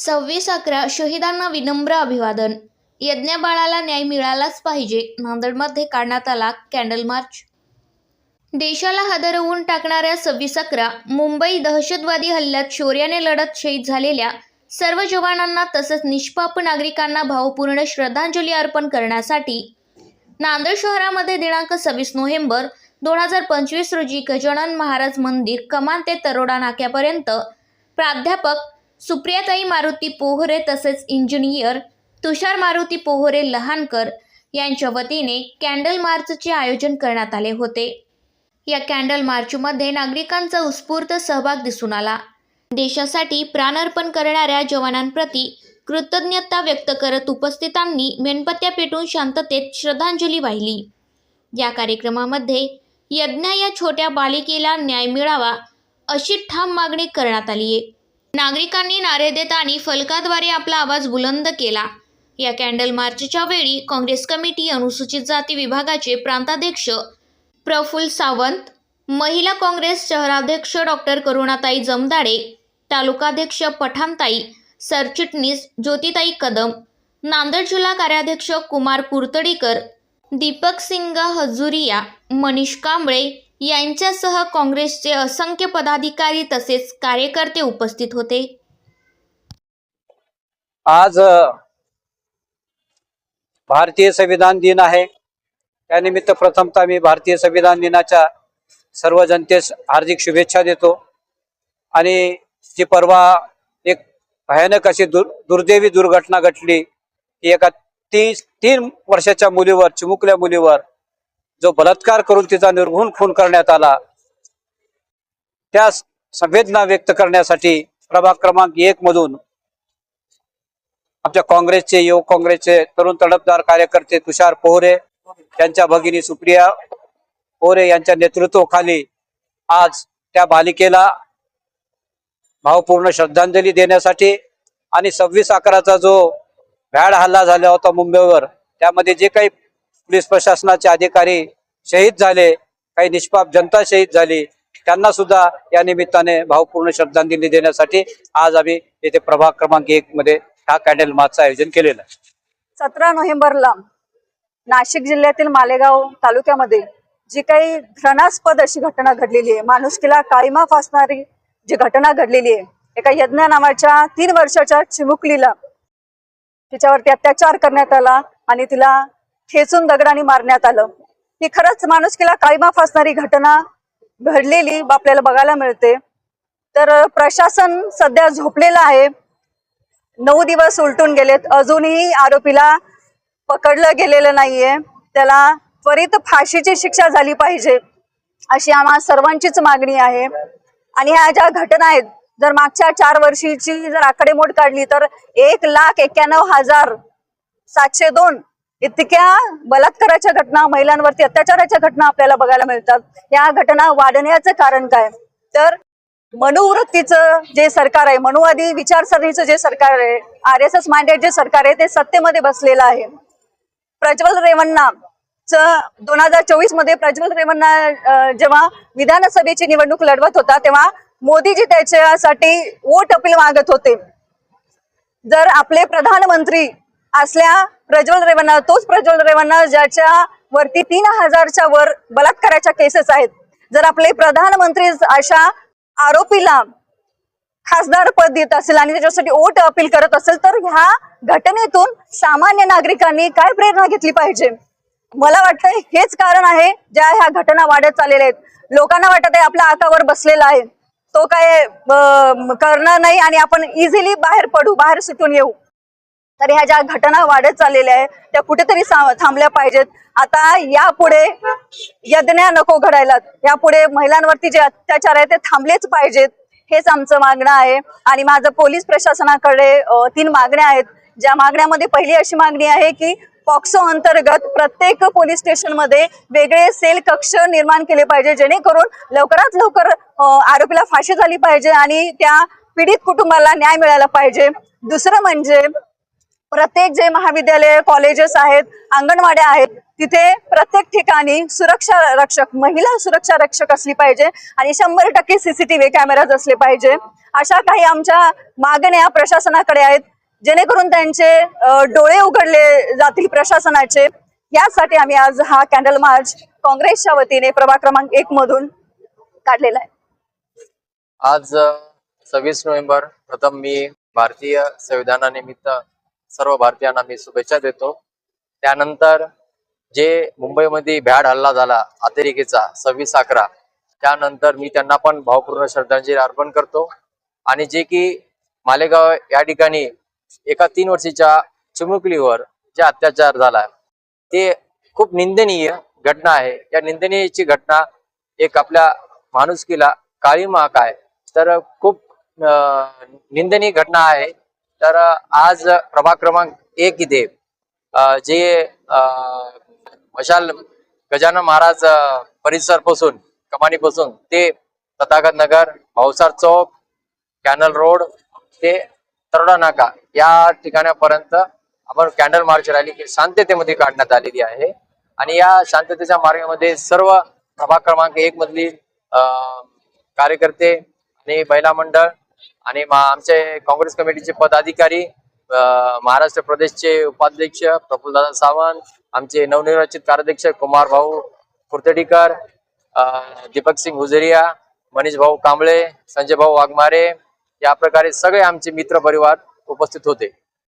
सव्वीस अकरा शहीदांना विनम्र अभिवादन. यज्ञबाळाला न्याय मिळालाच पाहिजे नांदेडमध्ये काढण्यात आला कॅन्डल मार्च. देशाला हादरवून टाकणाऱ्या सव्वीस अकरा मुंबई दहशतवादी हल्ल्यात शौर्याने लढत शहीद झालेल्या सर्व जवानांना तसंच निष्पाप नागरिकांना भावपूर्ण श्रद्धांजली अर्पण करण्यासाठी नांदेड शहरामध्ये दिनांक सव्वीस नोव्हेंबर दोन हजार पंचवीस रोजी गजानन महाराज मंदिर कमान ते तरोडा नाक्यापर्यंत प्राध्यापक सुप्रियाताई मारुती पोहरे तसेच इंजिनियर तुषार मारुती पोहरे लहानकर यांच्या वतीने कॅन्डल मार्चचे आयोजन करण्यात आले होते. या कॅन्डल मार्चमध्ये नागरिकांचा उत्स्फूर्त सहभाग दिसून आला. देशासाठी प्राणार्पण करणाऱ्या जवानांप्रती कृतज्ञता व्यक्त करत उपस्थितांनी मेणबत्त्या पेटून शांततेत श्रद्धांजली वाहिली. या कार्यक्रमामध्ये यज्ञ या छोट्या बालिकेला न्याय मिळावा अशी ठाम मागणी करण्यात आली आहे नागरिकांनी नारे देत आणि फलकाद्वारे आपला आवाज बुलंद केला. या कॅन्डल मार्चच्या वेळी काँग्रेस कमिटी अनुसूचित जाती विभागाचे प्रांताध्यक्ष प्रफुल्ल सावंत महिला काँग्रेस शहराध्यक्ष डॉक्टर करुणाताई जमदाडे तालुकाध्यक्ष पठाणताई सरचिटणीस ज्योतिताई कदम नांदेड जिल्हा कार्याध्यक्ष कुमार कुर्तडीकर दीपक सिंग हजुरिया मनीष कांबळे यांच्यासह काँग्रेसचे असंख्य पदाधिकारी तसेच कार्यकर्ते उपस्थित होते. आज भारतीय संविधान दिन आहे. त्यानिमित्त प्रथमतः मी भारतीय संविधान दिनाच्या सर्व जनतेस हार्दिक शुभेच्छा देतो. आणि जी परवा एक भयानक अशी दुर दुर्दैवी दुर्घटना घडली की एका तीस तीन वर्षाच्या मुलीवर चिमुकल्या मुलीवर जो बलात्कार करून तिचा निर्घुण खून करण्यात आला त्या संवेदना व्यक्त करण्यासाठी प्रभाग क्रमांक एक मधून आमच्या काँग्रेसचे युवक काँग्रेसचे तरुण तडफदार कार्यकर्ते तुषार पोहरे त्यांच्या भगिनी सुप्रिया पोहरे यांच्या नेतृत्वाखाली आज त्या बालिकेला भावपूर्ण श्रद्धांजली देण्यासाठी आणि सव्वीस अकराचा जो भ्याड हल्ला झाला होता मुंबईवर त्यामध्ये जे काही पोलीस प्रशासनाचे अधिकारी शहीद झाले काही निष्पाप जनता शहीद झाली. त्यांना सुद्धा या निमित्ताने भावपूर्ण श्रद्धांजली देण्यासाठी आज आम्ही येथे प्रभाग क्रमांक एक मध्ये हा कॅन्डल मार्चचं आयोजन केलेलं आहे. सतरा नोव्हेंबरला नाशिक जिल्ह्यातील मालेगाव तालुक्यामध्ये जी काही घृणास्पद अशी घटना घडलेली आहे माणुसकीला काळीमा फासणारी जी घटना घडलेली आहे एका यज्ञ नावाच्या तीन वर्षाच्या चिमुकलीला तिच्यावरती अत्याचार करण्यात आला आणि तिला ठेचून दगडाने मारण्यात आलं. ही खरंच माणुसकीला काळीमाफ असणारी घटना घडलेली आपल्याला बघायला मिळते. तर प्रशासन सध्या झोपलेलं आहे. नऊ दिवस उलटून गेलेत. अजूनही आरोपीला पकडलं गेलेलं नाहीये. त्याला त्वरित फाशीची शिक्षा झाली पाहिजे अशी आम्हा सर्वांचीच मागणी आहे. आणि ह्या ज्या घटना आहेत जर मागच्या चार वर्षीची जर आकडेमोड काढली तर एक लाख एक्क्याण्णव हजार सातशे दोन इतक्या बलात्काराच्या घटना महिलांवरती अत्याचाराच्या घटना आपल्याला बघायला मिळतात. या घटना वाढण्याचं कारण काय? तर मनुवृत्तीचं जे सरकार आहे मनोवादी विचारसरणीचं जे सरकार आहे आर एस एस माइंडेड जे सरकार आहे ते सत्तेमध्ये बसलेलं आहे. प्रज्वल रेवण्णा दोन हजार चोवीसमध्ये प्रज्वल रेवण्णा जेव्हा विधानसभेची निवडणूक लढवत होता तेव्हा मोदीजी त्याच्यासाठी वोट अपील मागत होते. जर आपले प्रधानमंत्री असल्या प्रज्वल रेवन्ना तोच प्रज्वल रेवन्ना ज्याच्या वरती तीन हजारच्या वर बलात्काराच्या केसेस आहेत. जर आपले प्रधानमंत्री अशा आरोपीला खासदार पद देत असेल आणि त्याच्यासाठी ओट अपील करत असेल तर ह्या घटनेतून सामान्य नागरिकांनी काय प्रेरणा घेतली पाहिजे? मला वाटतं हेच कारण आहे ज्या ह्या घटना वाढत चाललेल्या आहेत. लोकांना वाटत आहे आपल्या आकावर बसलेला आहे. तो काय करणार नाही आणि आपण इझिली बाहेर पडू बाहेर सुटून येऊ. तर ह्या ज्या घटना वाढत चाललेल्या आहेत त्या कुठेतरी थांबल्या पाहिजेत. आता यापुढे यज्ञ नको घडायला यापुढे महिलांवरती जे अत्याचार आहे ते थांबलेच पाहिजेत. हेच आमचं मागणं आहे. आणि माझं पोलीस प्रशासनाकडे तीन मागण्या आहेत. ज्या मागण्यामध्ये पहिली अशी मागणी आहे की पॉक्सो अंतर्गत प्रत्येक पोलीस स्टेशनमध्ये वेगळे सेल कक्ष निर्माण केले पाहिजे जेणेकरून लवकरात लवकर आरोपीला फाशी झाली पाहिजे आणि त्या पीडित कुटुंबाला न्याय मिळाला पाहिजे. दुसरं म्हणजे प्रत्येक जे महाविद्यालय कॉलेजेस आहेत अंगणवाड्या आहेत तिथे प्रत्येक ठिकाणी सुरक्षा रक्षक महिला सुरक्षा रक्षक असली पाहिजे आणि शंभर टक्के सीसीटीव्ही कॅमेराज असले पाहिजे. अशा काही आमच्या मागण्या प्रशासनाकडे आहेत जेणेकरून त्यांचे डोळे उघडले जातील प्रशासनाचे. यासाठी आम्ही आज हा कॅन्डल मार्च काँग्रेसच्या वतीने प्रभाग क्रमांक एक मधून काढलेला आहे. आज सव्वीस नोव्हेंबर प्रथम मी भारतीय संविधानानिमित्त सर्व भारतीयांना मी शुभेच्छा देतो. त्यानंतर जे मुंबईमध्ये भ्याड हल्ला झाला अतिरेकीचा सव्वीस अकरा त्यानंतर मी त्यांना पण भावपूर्ण श्रद्धांजली अर्पण करतो. आणि जे की मालेगाव या ठिकाणी एका तीन वर्षीच्या चिमुकलीवर जे अत्याचार झाला ते खूप निंदनीय घटना आहे. या निंदनीयची घटना एक आपल्या माणुसकीला काळी महाक आहे तर खूप निंदनीय घटना आहे. तर आज प्रभाग क्रमांक एक इथे जे मशाल गजानन महाराज परिसरपासून कमानी पासून ते तथागत नगर भावसार चौक कॅनल रोड ते तरोडा नाका या ठिकाणापर्यंत आपण कॅन्डल मार्च रॅली शांततेमध्ये काढण्यात आलेली आहे. आणि या शांततेच्या मार्गामध्ये सर्व प्रभाग क्रमांक एक मधली कार्यकर्ते आणि महिला मंडळ आणि आमचे काँग्रेस कमिटीचे पदाधिकारी महाराष्ट्र प्रदेशचे उपाध्यक्ष प्रफुल्लदादा सावंत आमचे नवनिर्वाचित कार्याध्यक्ष कुमार भाऊ कुर्तडीकर दीपक सिंग हुजरिया मनीष भाऊ कांबळे संजय भाऊ वाघमारे या प्रकारे सगळे आमचे मित्र परिवार उपस्थित होते.